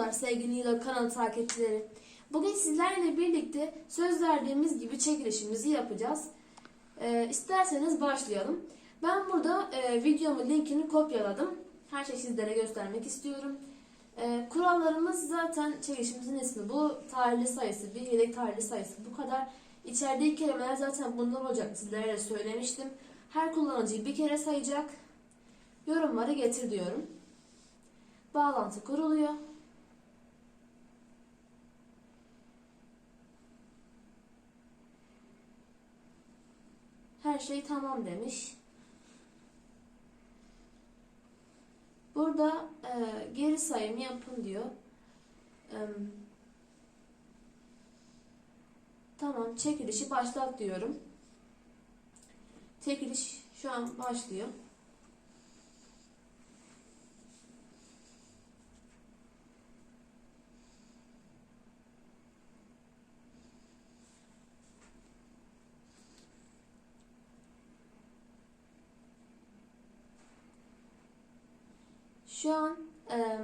Merhabalar sevgili Nilo kanalı takipçileri. Bugün sizlerle birlikte söz verdiğimiz gibi çekilişimizi yapacağız. Ee, isterseniz başlayalım. Ben burada e, videomun linkini kopyaladım. Her şeyi sizlere göstermek istiyorum. Ee, kurallarımız zaten çekilişimizin ismi bu. Tarihli sayısı, bir yedek tarihli sayısı bu kadar. İçerideki kelimeler zaten bunlar olacak. Sizlere söylemiştim. Her kullanıcıyı bir kere sayacak. Yorumları getir diyorum. Bağlantı kuruluyor. Şey tamam demiş. Burada e, geri sayım yapın diyor. E, tamam çekilişi başlat diyorum. Çekiliş şu an başlıyor. Şu an e,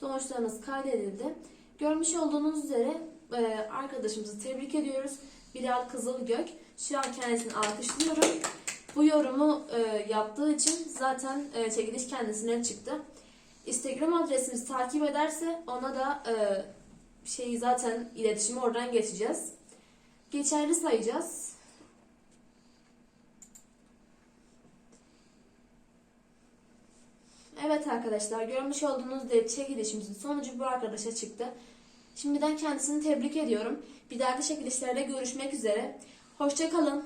sonuçlarınız kaydedildi. Görmüş olduğunuz üzere e, arkadaşımızı tebrik ediyoruz. Bilal Kızılgök. Şu an kendisini alkışlıyorum. Bu yorumu e, yaptığı için zaten e, çekiliş kendisine çıktı. Instagram adresimizi takip ederse ona da e, şeyi zaten iletişimi oradan geçeceğiz. Geçerli sayacağız. Evet arkadaşlar görmüş olduğunuz üzere çekilişimizin sonucu bu arkadaşa çıktı. Şimdiden kendisini tebrik ediyorum. Bir dahaki çekilişlerde görüşmek üzere. Hoşçakalın.